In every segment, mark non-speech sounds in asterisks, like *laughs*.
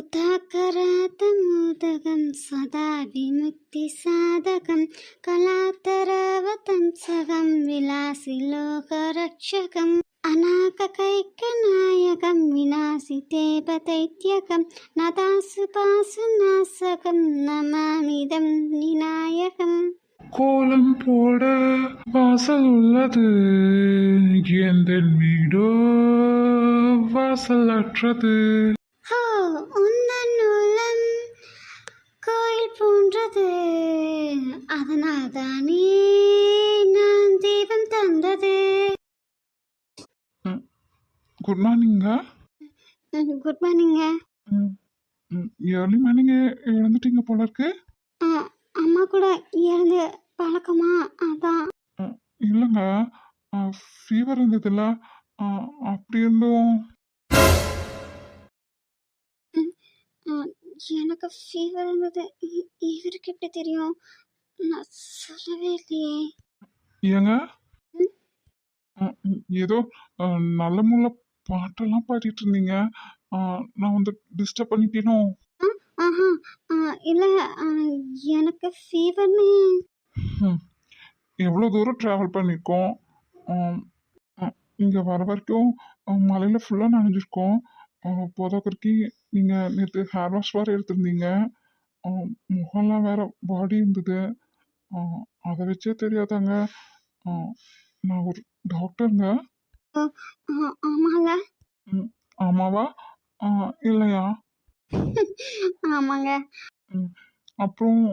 मुदाकरातमोदकं सदा विमुक्तिसाधकं कलातरवतंसकं विलासिलोकरक्षकम् अनाककैकनायकं विनाशिते पतैत्यकं नदासुपासुनाशकं नमामिदं विनायकम् கோலம் போட வாசல் உள்ளது எந்த வீடோ வாசலற்றது ஹோ உந்தன் உள்ளம் கோயில் போன்றது. அதனால் தானே நான் தீபம் தந்தது. குட் மார்னிங்க குட் மார்னிங்க ஏர்லி மார்னிங் எழுந்துட்டீங்க போல இருக்கு. அம்மா கூட இறந்து பழக்கமா? அதான். இல்லைங்க. ஃபீவர் இருந்ததுல்ல. அப்படி இருந்தும். எனக்கு ஃபீவர் இருந்தது இவருக்கு எப்படி தெரியும். நான் சொல்லவே இல்லையே. ஏங்க? ஏதோ நல்ல முள்ள பாட்டெல்லாம் பாடிட்டு இருந்தீங்க நான் வந்து டிஸ்டர்ப் பண்ணிட்டேனோ? ஆஹா. இல்லை எனக்கு ஃபீவர்னு. எவ்வளோ தூரம் ட்ராவல் பண்ணியிருக்கோம்? இங்கே வர வரைக்கும் மலையில் ஃபுல்லாக நனைஞ்சிருக்கோம். போதாக்கறிக்கு நீங்கள் நேற்று ஹேர் வாஷ் வேறு எடுத்திருந்தீங்க. முகம்லாம் வேற பாடி இருந்தது. அதை வச்சே தெரியாதாங்க. நான் ஒரு டாக்டருங்க ஆமாங்க. ஆமாவா? இல்லையா? ஆமாங்க. அப்புறம்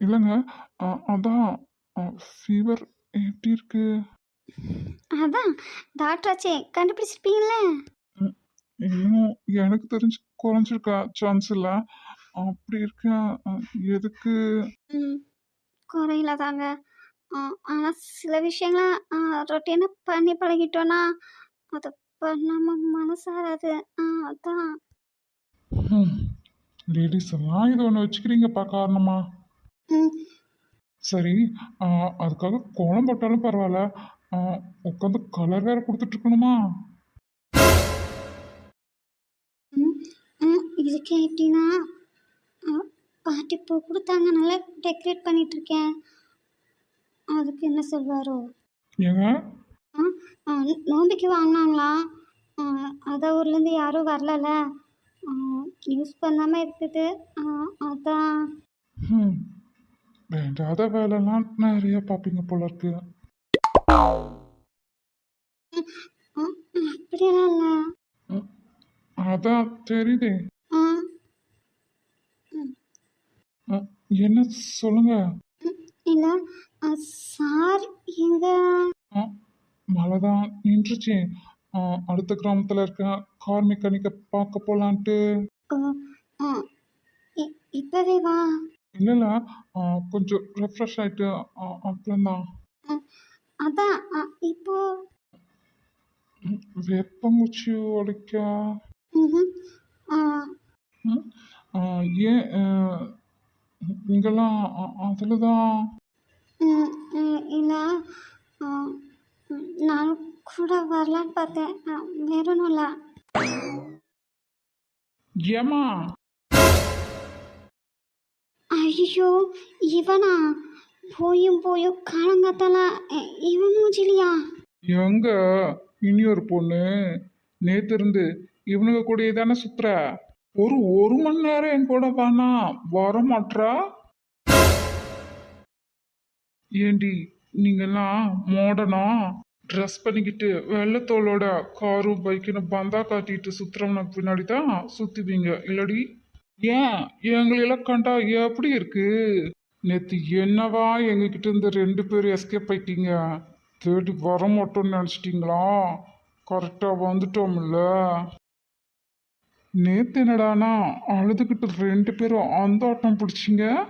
இல்லைங்க. அதான் ஃபீவர் எப்படி இருக்கு. அதான் டாக்டராச்சே கண்டுபிடிச்சிருப்பீங்களே இன்னும் எனக்கு தெரிஞ்சு குறைஞ்சிருக்கா சான்ஸ் இல்லை. அப்படி இருக்க? எதுக்கு? குறையில தாங்க ஆனால் சில விஷயங்கள்லாம் ரொட்டீனாக பண்ணி பழகிட்டோன்னா அது பண்ணாமல் மனசாராது. அதான். லேடிஸ் எல்லாம் இது ஒன்று வச்சுக்கிறீங்கப்பா காரணமா? சரி அதுக்காக கோலம் போட்டாலும் பரவாயில்ல. உட்காந்து கலர் வேற கொடுத்துட்டு இருக்கணுமா? இதுக்கு எப்படின்னா பாட்டி பூ கொடுத்தாங்க நல்லா டெக்கரேட் பண்ணிட்டு இருக்கேன் அதுக்கு என்ன சொல்வாரோ? ஏங்க? நோம்பிக்கு வாங்கினாங்களா? அதான் ஊர்லேருந்து யாரும் வரலல யூஸ் பண்ணாமல் இருக்குது. அதான். வேண்டாத வேலைலாம் நிறைய பார்ப்பீங்க போல இருக்கு. ஆ, அப்படியெல்லாம் இல்லை ம், அதான் தெரியுதே. என்ன சொல்லுங்க? இல்லை சார் எங்க? மழை தான் நின்றுச்சு. அடுத்த கிராமத்தில் இருக்க கார் மெக்கானிக்கை பார்க்க இ- இப்பவே வா. இல்லை இல்லை கொஞ்சம் ரெஃப்ரெஷ் ஆகிட்டு அப்புறம்தான். அதான் இப்போ வேப்பங்குச்சி உடைக்க ஏன் இங்கெல்லாம் அதில் தான் இல்லை நானும் கூட வரலான்னு பார்த்தேன். ஆ, வேற ஒன்றும் இல்லை ஏமா ஐயோ இவனா? போயும் போயும் காலங்காத்தால இ- இவன் மூஞ்சிலியா? எங்க? இனி ஒரு பொண்ணு. நேத்து இருந்து இவனுங்க கூடயே தானே சுத்துற? ஒரு ஒரு மணி நேரம் என் கூட வானா? வர மாட்றா ஏண்டி நீங்கெல்லாம் மாடனா ட்ரெஸ் பண்ணிக்கிட்டு வெள்ளத்தோலோட காரும் பைக்குன்னு பந்தா காட்டிட்டு சுத்துறவனுக்கு பின்னாடி தான் சுத்துவீங்க. இல்லடி? ஏன்? எங்களெல்லாம் கண்டா எப்படி இருக்கு? நேற்று என்னவா எங்ககிட்ட இருந்து ரெண்டு பேரும் எஸ்கேப் ஆயிட்டீங்க? தேடி வர மாட்டோம்னு நினச்சிட்டிங்களா? கரெக்டாக வந்துட்டோம்ல. நேற்று என்னடானா அழுதுகிட்டு ரெண்டு பேரும் அந்த ஆட்டம் பிடிச்சிங்க?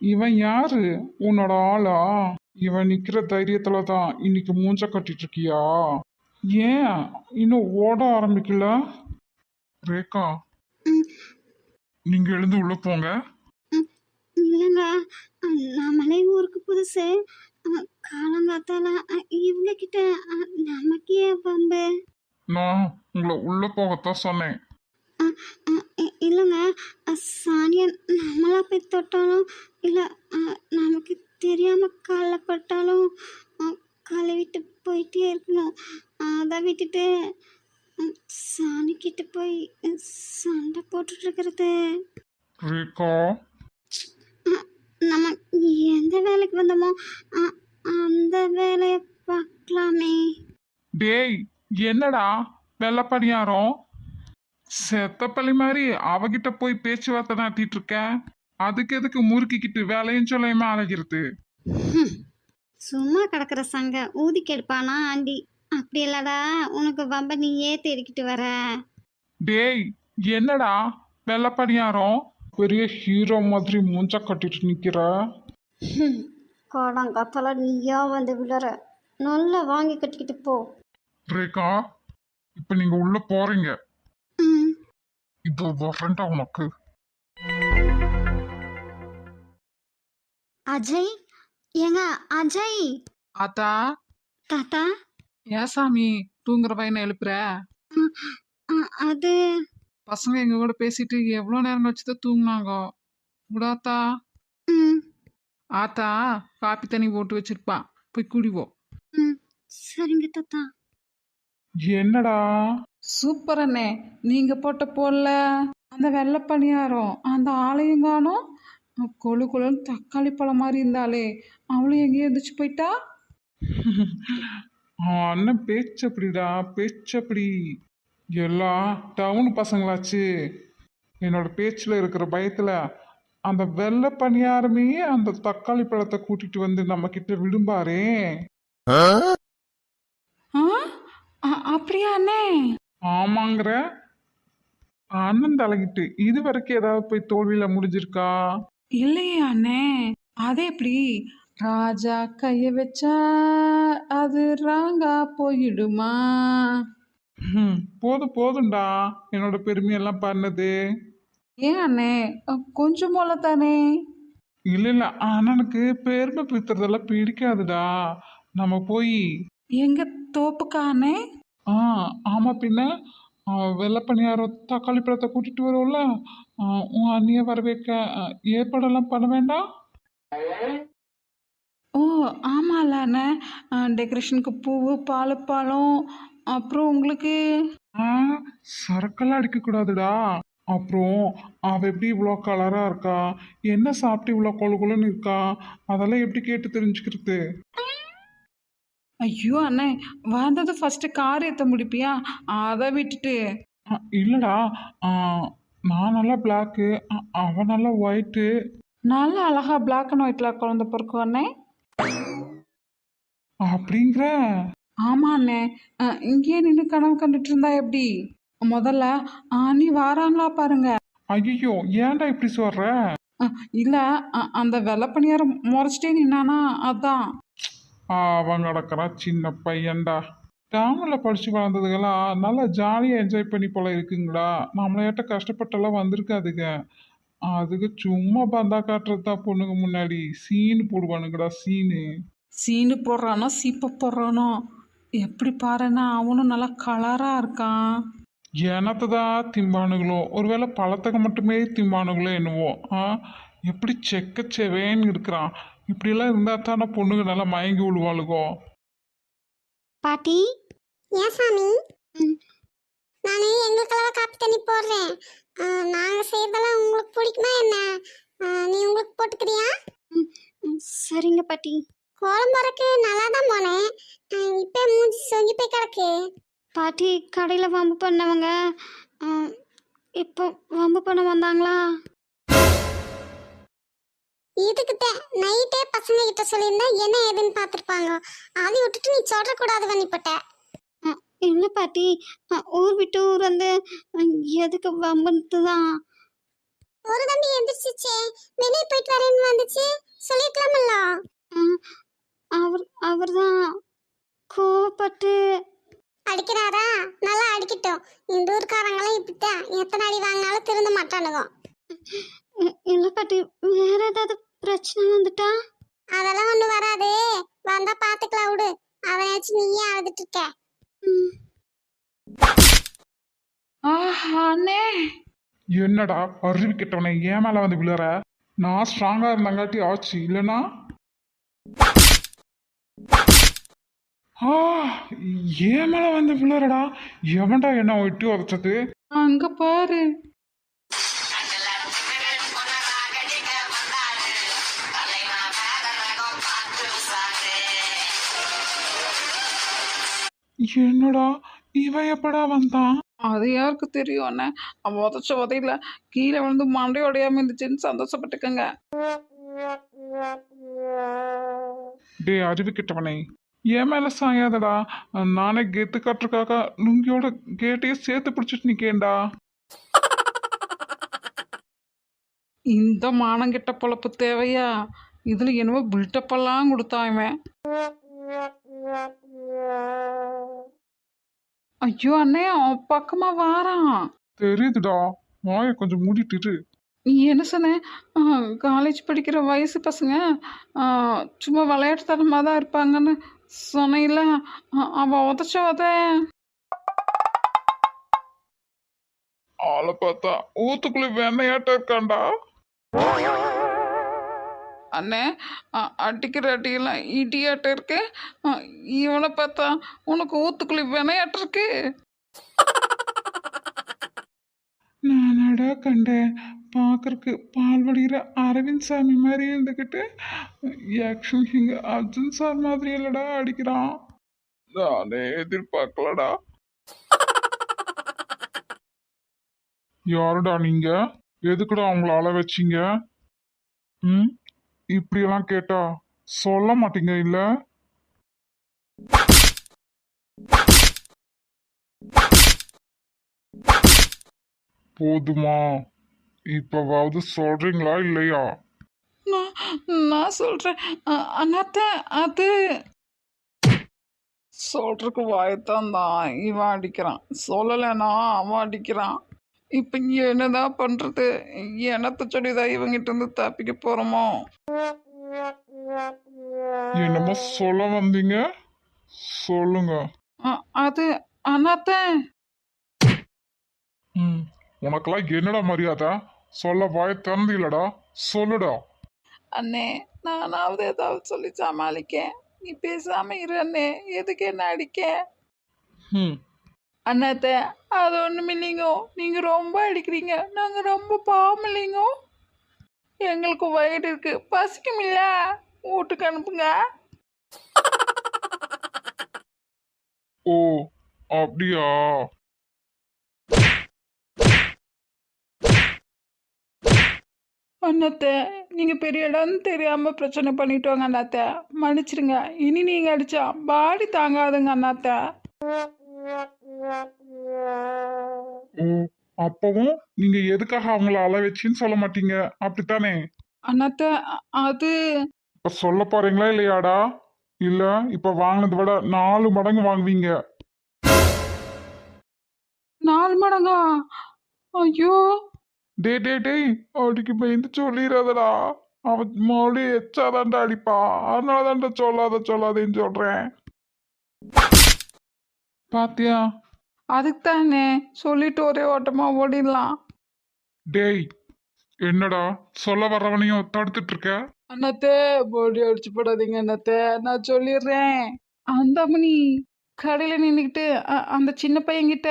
இவன் யாரு? உன்னோட ஆளா? இவன் நிற்கிற தைரியத்தில் தான் இன்னைக்கு மூஞ்ச கட்டிட்டு இருக்கியா? ஏன்? இன்னும் ஓட ஆரம்பிக்கல? ரேகா நீங்கள் எழுந்து உள்ளே போங்க. இல்லைங்க அ, நம்மளே ஊருக்கு புதுசு. காலங்காத்தால இவங்க கிட்ட நமக்கு ஏன் பம்பு நான் உங்களை உள்ள போகத்தான் சொன்னேன். இல்லைங்க. அ, சாணியை நம்மளா போய் தொட்டாலும் இல்லை நமக்கு தெரியாமல் காலில் பட்டாலும் அ, கழுவிட்டு போயிட்டே இருக்கணும். அதை விட்டுட்டு ம், சாணிக்கிட்ட போய் சண்டை போட்டுட்டு இருக்கிறது. ரேகா நம்ம எந்த வேலைக்கு வந்தோமோ அந்த வேலையை பார்க்கலாமே. டேய் என்னடா? வெள்ளை பணியாரம்? செத்தப்பள்ளி மாதிரி அவகிட்ட போய் பேச்சுவார்த்தை நடத்திட்டு இருக்க? அதுக்கு எதுக்கு முறுக்கிக்கிட்டு வேலையும் சொல்லையுமா அழைக்கிறது ஹம். சும்மா கிடக்கிற சங்க ஊதி கெடுப்பானா ஆண்டி? அப்படி இல்லடா உனக்கு வம்ப நீயே தேடிக்கிட்டு வர. டேய் என்னடா? வெள்ளை பணியாரம்? பெரிய ஹீரோ மாதிரி மூஞ்ச கட்டிட்டு நிக்கிற? கோடங்காத்தால நீயா வந்து விழற. நல்லா வாங்கி கட்டிக்கிட்டு போ. ரேகா இப்ப நீங்க உள்ள போறீங்க. இதோ வரேன்டா உனக்கு. அஜய் ஏங்க அஜய். ஆத்தா. தாத்தா. ஏன் சாமி தூங்குற பையனை எழுப்புற? அது பசங்க எங்க கூட பேசிட்டு எவ்வளோ நேரம் வச்சுதான் தூங்குனாங்க. விடாத்தா ஆத்தா காப்பி தண்ணி போட்டு வச்சிருப்பா. போய் குடிவோம் சரிங்க தாத்தா. என்னடா? சூப்பர் அண்ணே. நீங்க போட்ட போடல அந்த வெள்ளை பணியாரம் அந்த ஆளையும் காணோம். கொழு கொழுன்னு தக்காளி பழம் மாதிரி இருந்தாலே அவளும் எங்கேயும் எந்திரிச்சு போயிட்டா? *laughs* அண்ணன் பேச்சப்படிடா பேச்சப்படி. எல்லாம் டவுன் பசங்களாச்சு. என்னோட பேச்சில் இருக்கிற பயத்தில் அந்த வெள்ளை பணியாரமே அந்த தக்காளி பழத்தை கூட்டிட்டு வந்து நம்ம கிட்ட விடும்பாரே அப்படியா அண்ணே? ஆமாங்கிற. அண்ணன் தலைகிட்டு இது வரைக்கும் ஏதாவது போய் தோல்வியில முடிஞ்சிருக்கா? இல்லையே அண்ணே. அது எப்படி? ராஜா கைய வச்சா அது ராங்கா போயிடுமா? ஹம், போதும் போதும்டா. என்னோட பெருமையெல்லாம் பண்ணது. ஏன் அண்ணே? கொஞ்சம் போல தானே இல்ல இல்ல அண்ணனுக்கு பெருமை பிடிக்கிறதெல்லாம் பிடிக்காதுடா. நம்ம போய். எங்க தோப்புக்கா அண்ணே? ஆ ஆமா பின்ன. வெள்ளை பணியாரம் தக்காளி பழத்தை கூட்டிட்டு வருவோம்ல? ஆ, உன் அண்ணிய வரவேற்க ஏற்பாடெல்லாம் பண்ண வேண்டாம் ஓ ஆமால அண்ணே. டெக்கரேஷனுக்கு பூவு பால் பழம் அப்புறம் உங்களுக்கு? ஆ சரக்கெல்லாம் அடிக்க கூடாதுடா அப்புறம் அவ எப்படி இவ்வளோ கலரா இருக்கா? என்ன சாப்பிட்டு இவ்வளோ கொழு கொழுன்னு இருக்கா? அதெல்லாம் எப்படி கேட்டு தெரிஞ்சுக்கிறது? ஐயோ அண்ணே வந்தது ஃபர்ஸ்ட் கார் ஏற்ற முடிப்பியா? அதை விட்டுட்டு. ஆ, இல்லடா. ஆ, நான் நல்லா பிளாக்கு அவன் நல்லா ஒயிட்டு நல்ல அழகா பிளாக் அண்ட் ஒயிட்ல குழந்த பிறக்கும் அண்ணே. அப்படிங்கிற? ஆமா அண்ணே அஹ், இங்கேயே நின்று கனவு கண்டுட்டு இருந்தா எப்படி? முதல்ல நீ வாராங்களா பாருங்க. ஐயோ ஏன்டா இப்படி சொல்ற? அஹ், இல்ல அந்த வெள்ளப்பணியாரம் முறைச்சிட்டே நின்னானா அதான். அவன் கிடக்குறான் சின்ன பையன்டா. டவுனில் படித்து வளர்ந்ததுக்கெல்லாம் நல்லா ஜாலியாக என்ஜாய் பண்ணி போல இருக்குங்களா? நம்மளையாட்ட கஷ்டப்பட்டெல்லாம் வந்திருக்காதுங்க. அதுக்கு சும்மா பந்தா காட்டுறது தான் பொண்ணுங்க முன்னாடி. சீனு போடுவானுங்கடா சீனு. சீனு போடுறானோ சீப்ப போடுறானோ? எப்படி பாருன்னா அவனும் நல்லா கலரா இருக்கான். எனத்தை தான் திம்பானுங்களோ ஒருவேளை பழத்தக்க மட்டுமே திம்பானுங்களோ என்னவோ? ஆ எப்படி செக்க செவேன்னு இருக்கிறான். இப்படியெல்லாம் இருந்தால் தானே பொண்ணுங்க நல்லா மயங்கி விழுவாளுகோ? பாட்டி ஏன் சாமி. நான் எங்களுக்கெல்லாம் காப்பி தண்ணி போடுறேன். நாங்கள் செய்யறதெல்லாம் உங்களுக்கு பிடிக்குமா என்ன? நீ உங்களுக்கு போட்டுக்கிறியா? ம், சரிங்க பாட்டி. கோலம் போறக்கு நல்லா தான் போனேன் இப்போ மூஞ்சி சொங்கி போய் கிடக்கு. பாட்டி கடையில் வம்பு பண்ணவங்க இப்போ வம்பு பண்ண வந்தாங்களா? இதுக்குத்தான் நைட்டே பசங்க கிட்ட சொல்லியிருந்தா என்ன ஏதுன்னு பார்த்துருப்பாங்க அதை விட்டுட்டு நீ சொல்லக்கூடாது பண்ணிப்பட்ட இல்லை பாட்டி? ஊர் விட்டு ஊர் வந்து எதுக்கு வம்புன்ட்டு தான் ஒரு தம்பி எந்திரிச்சிச்சே. வெளியே போயிட்டு வரேன்னு வந்துச்சு. சொல்லிருக்கலாமல்ல அவர் அவர் தான் கோவப்பட்டு அடிக்கிறாரா? நல்லா அடிக்கட்டும். இந்த ஊர்க்காரங்களாம் இப்படித்தான். எத்தனை அடி வாங்கினாலும் திருந்த மாட்டானுங்க. இல்லை பாட்டி வேற ஏதாவது பிரச்சனை வந்துட்டா? அதெல்லாம் ஒண்ணும் வராது. வந்தா பாத்துக்கலாம் விடு. அவனாச்சும் நீயே அழுதுட்டு இருக்க. ம், ஆஹா அண்ணே. என்னடா அறிவு கெட்டவனே ஏன் மேல வந்து விழுற? நான் ஸ்ட்ராங்கா இருந்தங்காட்டி ஆச்சு இல்லனா ஆ ஏன் மேல வந்து விழுறடா? எவன்டா என்ன ஒட்டி உதச்சது? அங்க பாரு. என்னடா? இவன் எப்படா வந்தான்? அது யாருக்கு தெரியும் அண்ணே? அவன் உதச்ச உதையில கீழே விழுந்து மண்டை உடையாம இருந்துச்சுன்னு சந்தோஷப்பட்டுக்கங்க. டேய் அறிவு கெட்டவனே. என் மேல சாயாதடா. நானே கெத்து காட்டுறக்காக லுங்கியோட கேட்டையே சேர்த்து பிடிச்சிட்டு நிக்கேன்டா. இந்த மானங்கிட்ட பொழப்பு தேவையா? இதுல என்னவோ பில்டப் எல்லாம் கொடுத்தான் இவன். ஐயோ அண்ணே அவன் பக்கமா வாரான். தெரியுதுடா. வாயை கொஞ்சம் மூடிட்டு. நீ என்ன சொன்ன? காலேஜ் படிக்கிற வயசு பசங்க சும்மா விளையாட்டுத்தனமாக தான் இருப்பாங்கன்னு சொன்னையில அவன் உதச்ச உத. ஆளை பார்த்தா ஊத்துக்குள்ள வெண்ணையாட்ட இருக்கான்டா. அண்ணே அடிக்கிற அடியெல்லாம் இடியாட்ட இருக்கு. இவனை பார்த்தா உனக்கு ஊத்துக்குழி வினையாட்ட இருக்கு. நானடா கண்டேன். பார்க்கறக்கு பால் வடிகிற அரவிந்த் சாமி மாதிரி இருந்துக்கிட்டு ஆக்ஷன் இங்க அர்ஜுன் சார் மாதிரி இல்லடா அடிக்கிறான். நானே எதிர்பார்க்கலடா. யாருடா நீங்க? எதுக்குடா அவங்கள அழ வச்சீங்க? ம்? இப்படியெல்லாம் கேட்டா சொல்ல மாட்டீங்க இல்லை? போதுமா? இப்பவாவது சொல்றீங்களா இல்லையா? நான் நான் சொல்கிறேன் அண்ணாத்த அது சொல்கிறதுக்கு வாயத்தான் தான் இவன் அடிக்கிறான். சொல்லலைன்னா அவன் அடிக்கிறான். இப்போ இங்கே என்னதான் பண்ணுறது என்னத்த சொல்லிதான் இவங்கிட்ட இருந்து தப்பிக்க போகிறோமோ என்னமோ சொல்ல வந்தீங்க? சொல்லுங்க. அது அண்ணாத்த. ம். உனக்கெல்லாம் என்னடா மரியாதை? சொல்ல வாய திறந்தீங்களடா சொல்லுடா. அண்ணே நானாவது ஏதாவது சொல்லி சமாளிக்கேன். நீ பேசாம இரு அண்ணே. எதுக்கு என்ன அடிக்க? ம் அண்ணாத்த அது ஒன்றும் இல்லைங்க. நீங்கள் ரொம்ப அடிக்கிறீங்க. நாங்கள் ரொம்ப பாவம் இல்லைங்க. எங்களுக்கு வயிறு இருக்கு. பசிக்கும் இல்ல. வீட்டுக்கு அனுப்புங்க. ஓ அப்படியா? அண்ணாத்த நீங்கள் பெரிய இடம்னு தெரியாமல் பிரச்சனை பண்ணிட்டு வாங்க அண்ணாத்த. மன்னிச்சிடுங்க. இனி நீங்கள் அடிச்சா பாடி தாங்காதுங்க அண்ணாத்த. அப்பவும் நீங்க எதுக்காக அவங்கள அழ வச்சின்னு சொல்ல மாட்டீங்க? அப்படித்தானே? அண்ணாத்த அது இப்ப சொல்ல போறீங்களா இல்லையாடா? இல்ல இப்ப வாங்கினதை விட நாலு மடங்கு வாங்குவீங்க. நாலு மடங்கா? ஐயோ டே டே டேய் அவனுக்கு பயந்து சொல்லிடாதடா அவன் மறுபடியும் எச்சாதான்டா அடிப்பா. அதனாலதான்டா சொல்லாத சொல்லாதேன்னு சொல்றேன். பாத்தியா? அதுக்கு தானே சொல்லிட்டு ஒரே ஓட்டமா ஓடிடலாம். டேய் என்னடா சொல்ல வர்றவனையும் தடுத்துட்டு இருக்க அண்ணாத்தே போடி அடிச்சு போடாதீங்க அண்ணாத்தே. நான் சொல்லிடுறேன். அந்த மணி கடையில் நின்றுக்கிட்டு அந்த சின்ன பையன்கிட்ட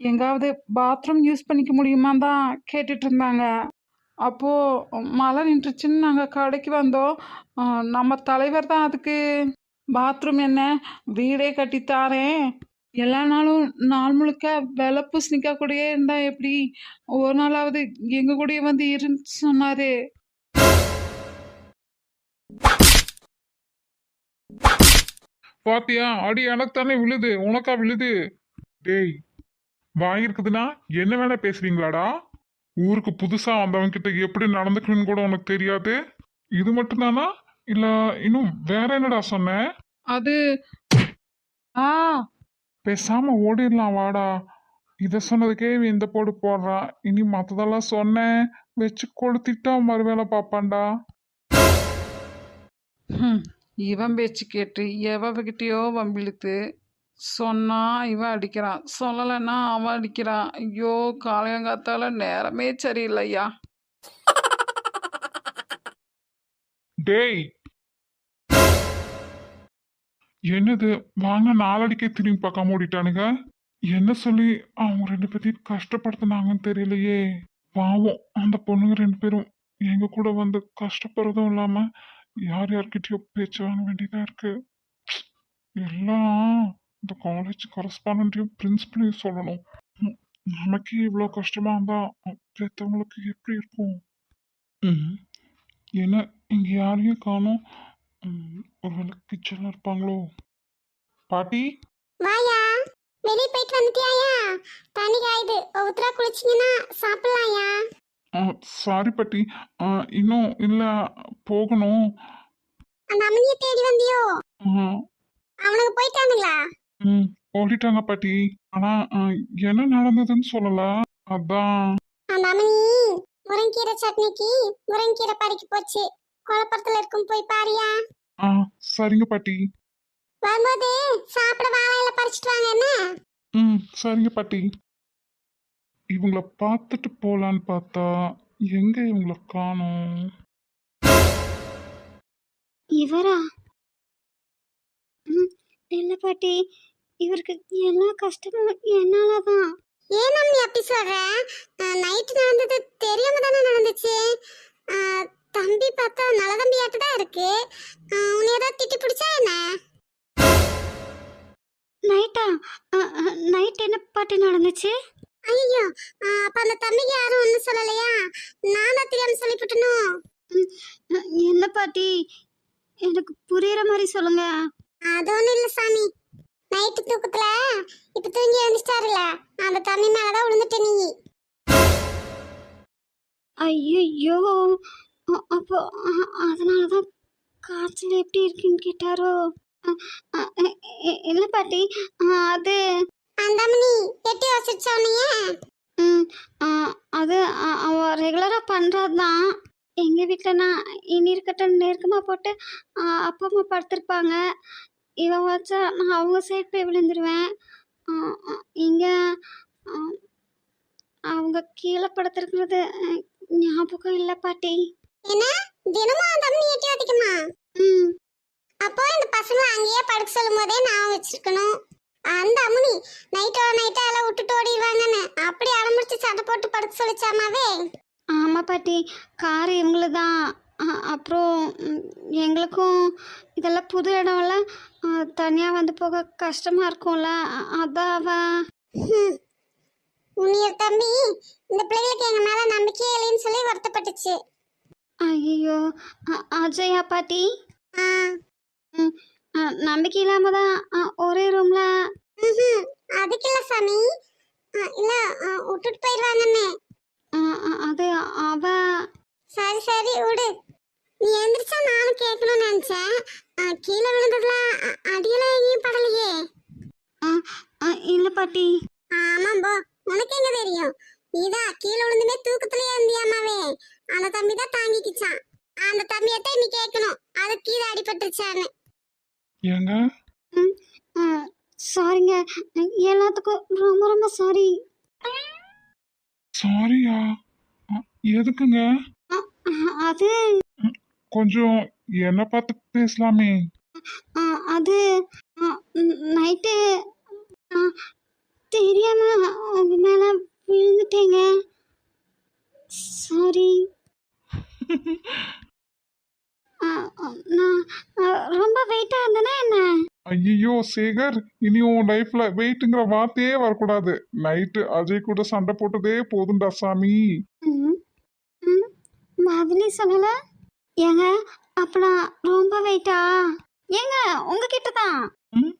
எங்காவது பாத்ரூம் யூஸ் பண்ணிக்க முடியுமா தான் கேட்டுட்டு இருந்தாங்க அப்போது மழை நின்றுச்சுன்னு நாங்கள் கடைக்கு வந்தோம். நம்ம தலைவர் தான் அதுக்கு பாத்ரூம் என்ன? வீடே கட்டித்தாரேன் எல்லா நாளும் நாள் முழுக்க வெலை பூசணிக்கா கூடயே இருந்தா எப்படி? ஒரு நாளாவது எங்க கூடயே வந்து இருந்து சொன்னாரு. பாத்தியா? அடி எனக்கு தானே விழுது. உனக்கா விழுது? டேய் வாங்கியிருக்குதுன்னா என்ன வேணா பேசுறீங்களாடா? ஊருக்கு புதுசா வந்தவங்க கிட்ட எப்படி நடந்துக்கணும்னு கூட உனக்கு தெரியாது? இது மட்டும்தானா? இல்ல இன்னும் வேற என்னடா சொன்ன? அது ஆ. பேசாம ஓடிடலாம் வாடா. இத சொன்னதுக்கே இந்த போடு போடுறான் இனி மத்ததெல்லாம் சொன்னேன் வச்சு கொளுத்திட்டா மறுவேளை பாப்பான்டா ஹம், இவன் பேச்சு கேட்டு எவகிட்டயோ வம்பிழுத்து சொன்னா இவன் அடிக்கிறான். சொல்லலைன்னா அவன் அடிக்கிறான். ஐயோ காலையங்காத்தால நேரமே சரியில்லையா? டேய்! என்னது? வாங்க நாலடிக்கே திரும்பி பார்க்க மூடிட்டானுங்க என்ன சொல்லி அவங்க ரெண்டு பேத்தையும் கஷ்டப்படுத்துனாங்கன்னு தெரியலையே. பாவம் அந்த பொண்ணுங்க ரெண்டு பேரும் எங்க கூட வந்து கஷ்டப்படுறதும் இல்லாம யார் யார்கிட்டயோ பேச்சு வாங்க வேண்டியதா இருக்கு. எல்லாம் இந்த காலேஜ் கரஸ்பாண்டையும் பிரின்சிபலையும் சொல்லணும். நமக்கே இவ்வளோ கஷ்டமா இருந்தா பெற்றவங்களுக்கு எப்படி இருக்கும்? ம் என்ன இங்க யாரையும் காணோம்? ஒருவேளை கிச்சன்ல இருப்பாங்களோ? பாட்டி? வாயா வெளியே போயிட்டு வந்துட்டியாயா? தண்ணி காயுது. ஒவ்வொருத்தரா குளிச்சிங்கன்னா சாப்பிடலாம்யா. சாரி பாட்டி. ஆ, இன்னும் இல்லை போகணும். அந்த அம்மனியை தேடி வந்தியோ? ஆ, அவனுக்கு போயிட்டானுங்களா ம். ஓடிட்டாங்க பாட்டி. ஆனா ஆ, என்ன நடந்ததுன்னு சொல்லல? அதான். அந்த அம்மனி முருங்கீரை சட்னிக்கு முருங்கீரை பறிக்க போச்சு. குழப்பத்துல இருக்கும் போய் பாரியா? ஆ சரிங்க பாட்டி. வரும்போது சாப்பிட வாழையில பறிச்சிட்டு வாங்க என்ன? ம் சரிங்க பாட்டி. இவங்கள பார்த்துட்டு போலான்னு பார்த்தா எங்க இவங்கள காணோம்? இவரா? ம் இல்லை பாட்டி. இவருக்கு எல்லா கஷ்டமும் என்னால தான் ஏன் அம்மனி அப்படி சொல்ற? நைட்டு நடந்தது தெரியாம தானே நடந்துச்சு. தம்பி பார்த்தா நல்ல தம்பியாட்டு தான் இருக்கு. உன்னை ஏதாவது திட்டி பிடிச்சா என்ன? நைட்டா நைட் என்ன பாட்டி நடந்துச்சு? ஐயோ அப்ப அந்த தம்பிக்கு யாரும் ஒன்றும் சொல்லலையா? நான் தான் தெரியாம சொல்லிவிட்டனும் அ, என்ன பாட்டி? எனக்கு புரியுற மாதிரி சொல்லுங்க. அது ஒன்றும் இல்லை சாமி. நைட்டு தூக்கத்துல இப்ப தூங்கி எழுந்துச்சிட்டாருல அந்த தம்பி மேலதான் விழுந்துட்ட நீ. ஐயோ அப்போ அ- அதனால தான் காய்ச்சல் எப்படி இருக்குன்னு கேட்டாரோ. இல்லை பாட்டி? அது அந்த அம்மனி எட்டி அ, அது அவ ரெகுலராக பண்ணுறது தான் எங்கள் வீட்டில் நான் இனி இருக்கட்டும் நெருக்கமாக போட்டு அப்பா அம்மா படுத்திருப்பாங்க. இவன் வச்சா நான் அவங்க சைடு போய் விழுந்துருவேன். இங்கே அவங்க கீழே படுத்திருக்கிறது ஞாபகம் இல்லை பாட்டி. என்ன? தினமும் அந்த அம்மனி எட்டி வதிக்குமா ம். அப்போ இந்த பசங்க அங்கேயே படுக்க சொல்லும் போதே நான் வச்சிருக்கணும். அந்த அம்மனி நைட்டோட நைட்டா எல்லாம் விட்டுட்டு ஓடிடுவாங்கன்னு. அப்படி அடம்பிடிச்சு சண்டை போட்டு படுக்க சொல்லிச்சாமாவே? ஆமாம் பாட்டி. கார் இவங்களு தான் அப்புறம் எங்களுக்கும் இதெல்லாம் புது இடம்ல தனியாக வந்து போக கஷ்டமாக இருக்கும்ல அதான் அவன். உன்னைய தம்பி இந்த பிள்ளைகளுக்கு எங்க மேல நம்பிக்கையே இல்லைன்னு சொல்லி வருத்தப்பட்டுச்சு. ஐயோ அஜயா பாட்டி. நம்பிக்கை இல்லாமல் தான் ஒரே ரூமில். அதுக்கு இல்ல சாமி. இல்ல விட்டுட்டு போயிடுவாங்கன்னு. அது அவன் சரி சரி விடு. நீ எந்திரிச்சா நானும் கேட்கணும்னு நினைச்சேன். கீழே விழுந்ததுல அடியெல்லாம் எங்கேயும் படலையே. இல்லை பாட்டி. ஆமாம் போ. உனக்கு எங்க தெரியும்? நீதான் கீழே விழுந்துமே தூக்கத்திலேயே இருந்தியாமாவே. அந்த தம்பி தான் தாங்கிக்கிச்சான். அந்த தம்பியத்தை நீ கேட்கணும். அது கீழே அடிபட்டுருச்சான்னு. ஏங்க? சாரிங்க. எல்லாத்துக்கும் ரொம்ப ரொம்ப சாரி. சாரியா? எதுக்குங்க? அது கொஞ்சம் என்ன பார்த்து பேசலாமே. அது நைட்டு தெரியாம உங்க மேல விழுந்துட்டேங்க. சாரி. *laughs* நான் ரொம்ப வெயிட்டா இருந்தேனா என்ன? ஐயோ சேகர் இனி உன் லைஃப்ல வெயிட்டுங்கிற வார்த்தையே வரக்கூடாது. நைட்டு அஜய் கூட சண்டை போட்டதே போதும்டா சாமி. ம், ம், பதிலே சொல்லல. ஏங்க அப்ப நான் ரொம்ப வெயிட்டா ஏங்க உங்ககிட்ட தான் ம்?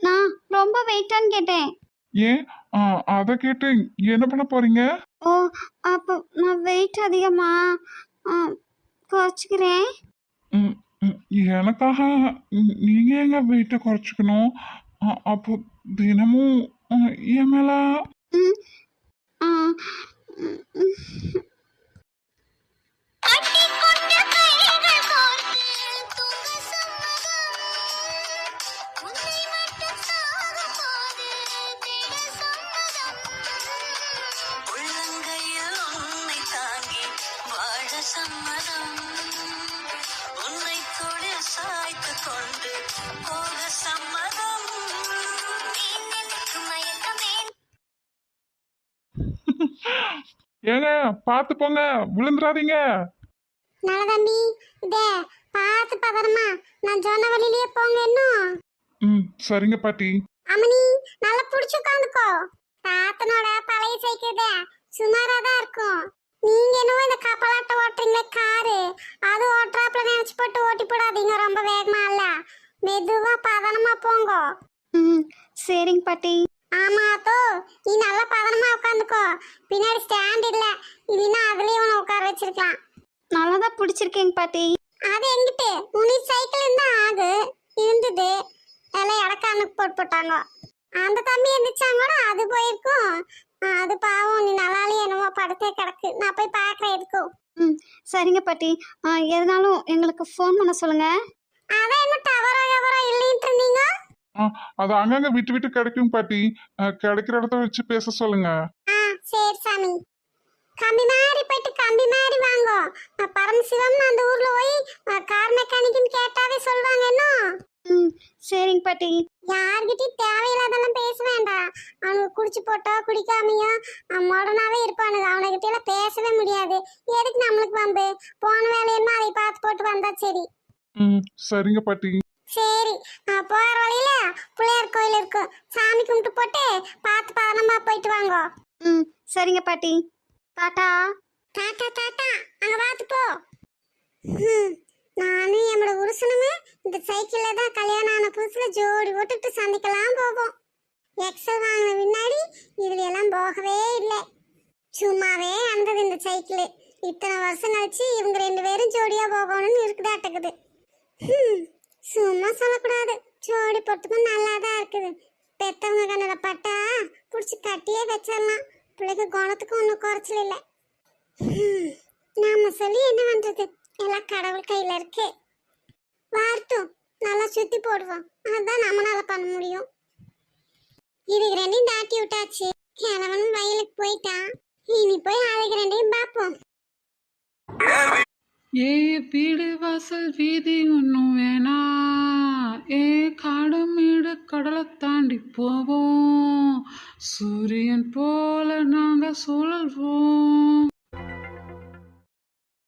நான் ரொம்ப வெயிட்டான்னு கேட்டேன். ஏன்? ஆ, அதை கேட்டு என்ன பண்ண போறீங்க? ஓ அப்போ நான் வெயிட் அதிகமா ஆ, குறைச்சிக்கிறேன்? ம், ம், எனக்காக ம், நீங்க எங்க வெயிட்டை குறைச்சிக்கணும்? ஆ, அப்போ தினமும் ஆ, என் மேல ம், ஆ, ம், ம். சம்மதம் உன்னை தோளில் சாய்த்து கொண்டு போக சம்மதம் ஏங்க பார்த்து போங்க விழுந்துடாதீங்க நல்ல தம்பி இதே பார்த்து பதறமா நான் சொன்ன வழியிலேயே போங்க இன்னும். ம் சரிங்க பாட்டி. அம்மனி நல்லா புடிச்சு உட்காந்துக்கோ. தாத்தனோட பழைய சைக்கிள் சுமாரா தான் இருக்கும். நீங்க என்னவோ இந்த கப்பலாட்ட ஓட்டுறீங்களே காரு. அது ஓட்டுறாப்புல நினைச்சு போட்டு ஓட்டி போடாதீங்க ரொம்ப வேகமா இல்ல மெதுவா பதனமா போங்க. ம் சரிங்க பாட்டி. ஆமா தோ நீ நல்லா பதனமா உட்காந்துக்கோ பின்னாடி ஸ்டாண்ட் இல்ல. இல்லைன்னா அதுலயே உன உட்கார வச்சிருக்கலாம். நல்லா தான் பிடிச்சிருக்கேங்க பாட்டி. அது எங்கிட்டு? உனி சைக்கிள் இருந்தா ஆகு. இருந்தது. எல்லாம் இடக்கானுக்கு போட்டு போட்டாங்க. அந்த தம்பி எந்திரிச்சாங்கூட அது போயிருக்கும். அது பாவம். நீ நல்லாலே என்னமோ படுத்தே கிடக்கு. நான் போய் பார்க்கறேன் எதுக்கும் ம் சரிங்க பாட்டி. ஆ, எதுனாலும் எங்களுக்கு ஃபோன் பண்ண சொல்லுங்கள் அதான் என்ன டவரோ எவரோ இல்லைன்ட்டு இருந்தீங்க? அது அங்கங்க விட்டு விட்டு கிடைக்கும் பாட்டி. கிடைக்கிற இடத்த வச்சு பேச சொல்லுங்க. ஆ சரி சாமி. கம்பி மாதிரி போயிட்டு கம்பி மாதிரி வாங்கோ. நான் பரமசிவம் அந்த ஊர்ல போய் கார் மெக்கானிக்னு கேட்டாவே சொல்லுவாங்க என்ன? ம் சரிங்க பாட்டி. யார்கிட்டயும் தேவையில்லாதெல்லாம் பேச வேண்டாம். அவனுக்கு குடிச்சு போட்டோ குடிக்காமையோ மாடர்னாவே இருப்பானுங்க. அவனுக்கிட்ட எல்லாம் பேசவே முடியாது. எதுக்கு நம்மளுக்கு வம்பு? போன வேலையெல்லாம் அதை பார்த்து போட்டு வந்தா சரி. ம் சரிங்க பாட்டி. சரி நான் போற வழியில பிள்ளையார் கோயில் இருக்கும். சாமி கும்பிட்டு போட்டு பார்த்து பதனமா போயிட்டு வாங்க. ம் சரிங்க பாட்டி. டாட்டா டாட்டா டாட்டா அங்க பார்த்து போ. ஹம், நானும் என்னோட உருசனுமே இந்த சைக்கிள்ல தான் கல்யாணம் ஆன புதுசுல ஜோடி போட்டுட்டு சந்திக்கலாம் போவோம். எக்ஸல் வாங்கின பின்னாடி இதுல எல்லாம் போகவே இல்லை. சும்மாவே அந்தது இந்த சைக்கிள் இத்தனை வருஷம் கழிச்சு இவங்க ரெண்டு பேரும் ஜோடியா போகணும்னு இருக்குதாட்டக்குது சும்மா சொல்லக்கூடாது. ஜோடி போட்டுக்கும் நல்லா தான் இருக்குது. பெத்தவங்க கண்ணில் பட்டா பிடிச்சி கட்டியே வச்சிடலாம். பிள்ளைக்கு குணத்துக்கு ஒன்றும் குறைச்சல இல்லை. நாம சொல்லி என்ன பண்றது? எல்லாம் கடவுள் கையில இருக்கு. வார்த்தும் நல்லா சுத்தி போடுவோம். அதான் நம்மளால பண்ண முடியும். இதுக்கு ரெண்டையும் தாட்டி விட்டாச்சு. கிழவன் வயலுக்கு போயிட்டான் இனி போய் அதுக்கு ரெண்டையும் பார்ப்போம். ஏ வீடு வாசல் வீதி ஒன்றும் வேணா. ஏ காடு மேடு கடலை தாண்டி போவோம். சூரியன் போல நாங்கள் சுழல்வோம்.